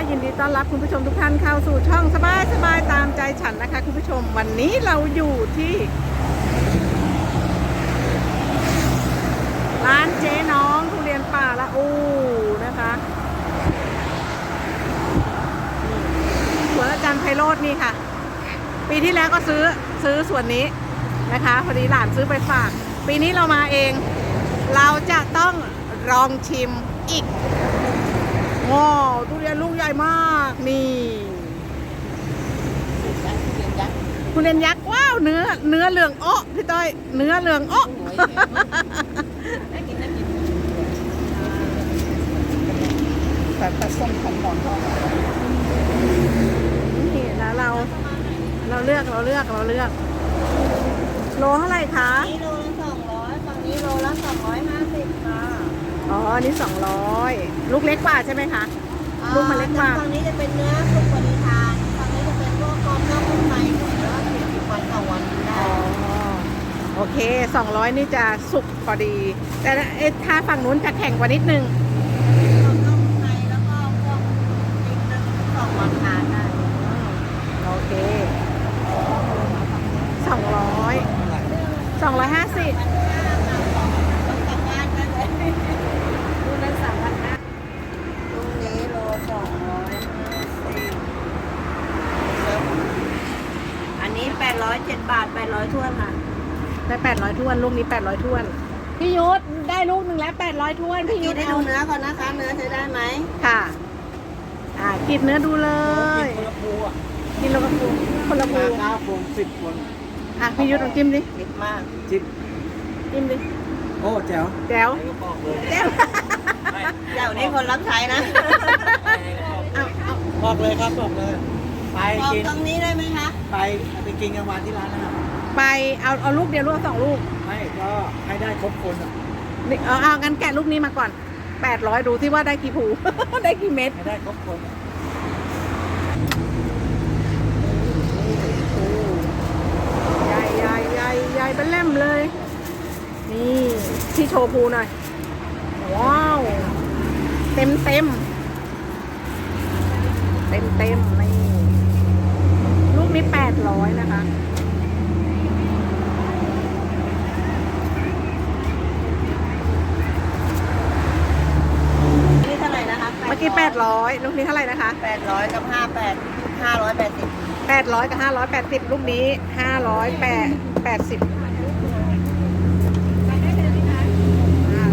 ยินดีต้อนรับคุณผู้ชมทุกท่านเข้าสู่ช่องสบายสบายตามใจฉันนะคะ คุณผู้ชมวันนี้เราอยู่ที่ ร้านเจ๊น้องทุเรียนป่าละอูนะคะสวนอาจารย์ไพโรจน์นี่ค่ะ ปีที่แล้วก็ซื้อซื้อส่วนนี้นะคะ พอดีหลานซื้อไปฝาก ปีนี้เรามาเอง เราจะต้องลองชิมอีก ว้าวทุเรียนลูกใหญ่มากนี่ทุเรียนยักษ์ว้าวเนื้อเนื้อเหลืองอ้อพี่ต้อย เนื้อเหลืองอ้อแต่ผสมของหมอนทองนี่แล้วเรา เราเลือกเราเลือกเราเลือก โลเท่าไหร่คะนี่โลละสองร้อยฝั่งนี้โลละสองร้อยห้าสิบค่ะ อ๋ออันนี้สองร้อยลูกเล็กกว่าใช่ไหมคะ ลูกมันเล็กกว่าฝั่งนี้จะเป็นเนื้อสุกปฏิทานฝั่งนี้จะเป็นพวกกรอบนอกนุ่มในหมดแล้วสี่สิบวันต่อวันได้อ๋อโอเคสองร้อยนี่จะสุกพอดี แต่เอ๊ะถ้าฝั่งนู้นจะแข็งกว่านิดนึง กรอบนอกนุ่มในแล้วก็พวกอีกหนึ่งสองวันทานได้ โอเคสองร้อยสองร้อยห้าสิบ ต้องกลับบ้านได้เลย ลูกนั้นสามพันห้า ลูกนี้โลสองร้อยห้าสิบอันนี้แปดร้อยเจ็ดบาทแปด ร้อยถ้วนค่ะ ได้แปดร้อยท้วนลูกนี้แปดร้อยท้วนพี่ยุทธได้ลูกหนึ่งแล้วแปดร้อยท้วนพี่ยุกิทนธให้เอาดูเนื้อก่อนนะคะ เนื้อใช้ได้ไหมค่ะ อ่ากินเนื้อดูเลยคนละปูอะกินแล้วก็ปูคนละปูมาเก้าปูสิบคนอะพี่ยุทธลองจิ้มดิติดมาก จิบจิ้มดิโอ้แจ๋วแจ๋วไอ้ก็บอกเลยแจ๋วเดี๋ยวนี้คนรับใช้นะเอาเอาบอกเลยครับบอกเลย ไปบอกกินตรงนี้ได้ไหมคะ ไปไปกินกลางวันที่ร้านนะครับ ไปเอาเอาลูกเดียวลูกเอาสองลูกไม่ก็ให้ได้ครบคนอะนี่เอาเอางั้นแกะลูกนี้มาก่อนแปดร้อยดูที่ว่าได้กี่ผู ได้กี่เม็ดให้ได้ครบคนอะใหญ่ใหญ่ใหญ่ใหญ่เป็นเล่มเลย นี่ที่โชว์ภูหน่อย ว้าว เต็มเต็มเต็มเต็มนี่ ลูกนี้แปดร้อยนะคะ 800ลูกนี้เท่าไหร่นะคะ 800 กับ 58 580 800 กับ 580 ลูกนี้ 580 80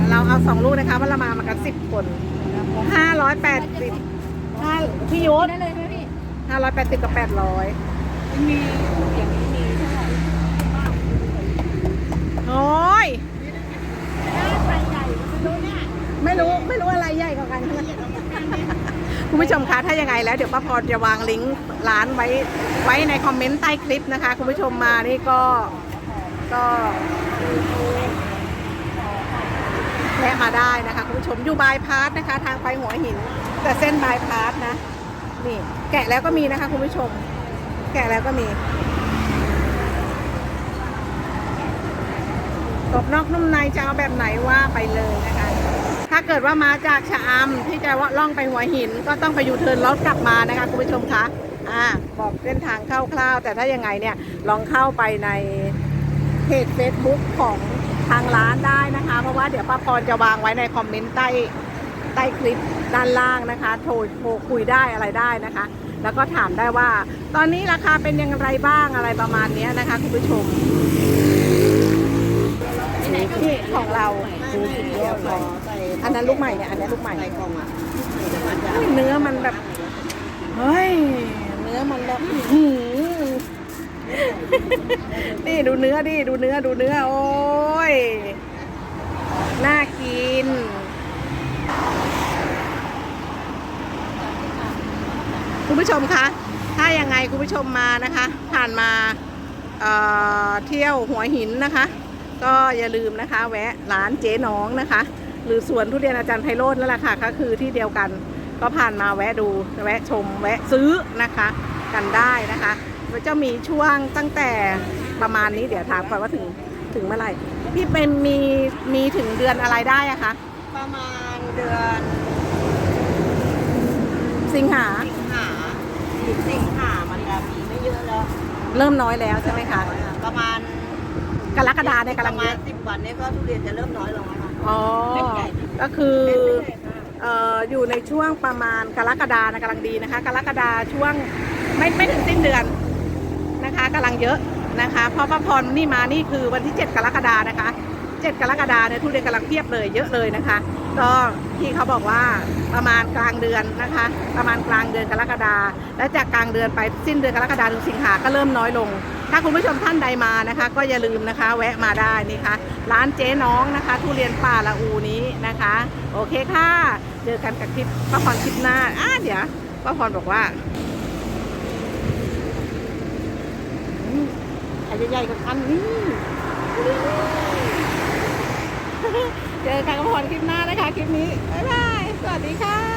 เราเอาสองลูกนะคะวันละมามากัน10 คน 580 5พี่ยุทด้เลยไหพี่580 กับ 800มีอย่างนี้มีเท่าไหร่โอ้ยถ้าใครย่ไม่รู้เนี่ยไม่รู้ไม่รู้อะไรใหญ่กว่ากัน คุณผู้ชมคะถ้ายังไงแล้วเดี๋ยวป้าพรจะวางลิงก์ร้านไว้ไว้ในคอมเมนต์ใต้คลิปนะคะ คุณผู้ชมมานี่ก็ก็แวะมาได้นะคะ คุณผู้ชมอยู่บายพาสนะคะ ทางไปหัวหิน แต่เส้นบายพาสนะ นี่ แกะแล้วก็มีนะคะ คุณผู้ชม แกะแล้วก็มีกรอบนอกนุ่มในจะเอาแบบไหนว่าไปเลยนะคะ ถ้าเกิดว่ามาจากชะอำที่จะว่าล่องไปหัวหิน ก็ต้องไปยูเทิร์นรถกลับมานะคะคุณผู้ชมคะอ่าบอกเส้นทางคร่าวๆ แต่ถ้ายังไงเนี่ยลองเข้าไปในเพจ Facebook ของทางร้านได้นะคะ เพราะว่าเดี๋ยวป้าพรจะวางไว้ในคอมเมนต์ใต้ใต้คลิปด้านล่างนะคะโทรโทรคุยได้อะไรได้นะคะ แล้วก็ถามได้ว่า ตอนนี้ราคาเป็นยังไงบ้างอะไรประมาณเนี้ยนะคะคุณผู้ชมนี่ของเราไม่ไม่เดี๋ยวขอใส่ อันนั้นลูกใหม่เนี่ย อันนี้ลูกใหม่ใส่กล่องอะเนื้อมันแบบ เฮ้ย เนื้อมันแบบหือนี่ดูเนื้อดิ ดูเนื้อ ดูเนื้อ โอ้ย น่ากินคุณผู้ชมคะ ถ้ายังไงคุณผู้ชมมานะคะ ผ่านมาเเที่ยวหัวหินนะคะ ก็อย่าลืมนะคะ แวะร้านเจ๊น้องนะคะ หรือสวนทุเรียนอาจารย์ไพโรจน์นั่นแหละค่ะก็คือที่เดียวกันก็ผ่านมาแวะดูแวะชมแวะซื้อนะคะกันได้นะคะมันจะมีช่วงตั้งแต่ประมาณนี้เดี๋ยวถามก่อนว่าถึงถึงเมื่อไหร่พี่เป็นมีมีถึงเดือนอะไรได้อะคะประมาณเดือน สิงหาสิงหาอีกสิงหามันจะมีไม่เยอะแล้ว เริ่มน้อยแล้วใช่ไหมคะ ประมาณกรกฎาเนี่ยกำลังประเยมาณอะสิบวันเนี้ก็ทุเรียนจะเริ่มน้อยลงแล้วค่ะ อ๋อ ก็คือเอ่ออยู่ในช่วงประมาณกรกฎานะกำลังดีนะคะ กรกฎาช่วงไม่ไม่ถึงสิ้นเดือนนะคะกำลังเยอะนะคะ เพราะป้าพรนี่มานี่คือวันที่ 7 กรกฎานะคะ 7 กรกฎาเนี่ยทุเรียนกำลังเพียบเลยเยอะเลยนะคะ ก็ที่เขาบอกว่าประมาณกลางเดือนนะคะ ประมาณกลางเดือนกรกฎาและจากกลางเดือนไปสิ้นเดือนกรกฎาถึงสิงหาก็เริ่มน้อยลง ถ้าคุณผู้ชมท่านใดมานะคะ ก็อย่าลืมนะคะ แวะมาได้นี่ค่ะร้านเจ๊น้องนะคะ ทุเรียนป่าละอูนี้นะคะ โอเคค่ะ เจอกันกับคลิปป้าพรคลิปหน้าอะเดี๋ยวป้าพรบอกว่าอืมใครจะใหญ่กว่ากันนี่เจอกันกับพรคลิปหน้านะคะ คลิปนี้บ๊ายบายสวัสดีค่ะ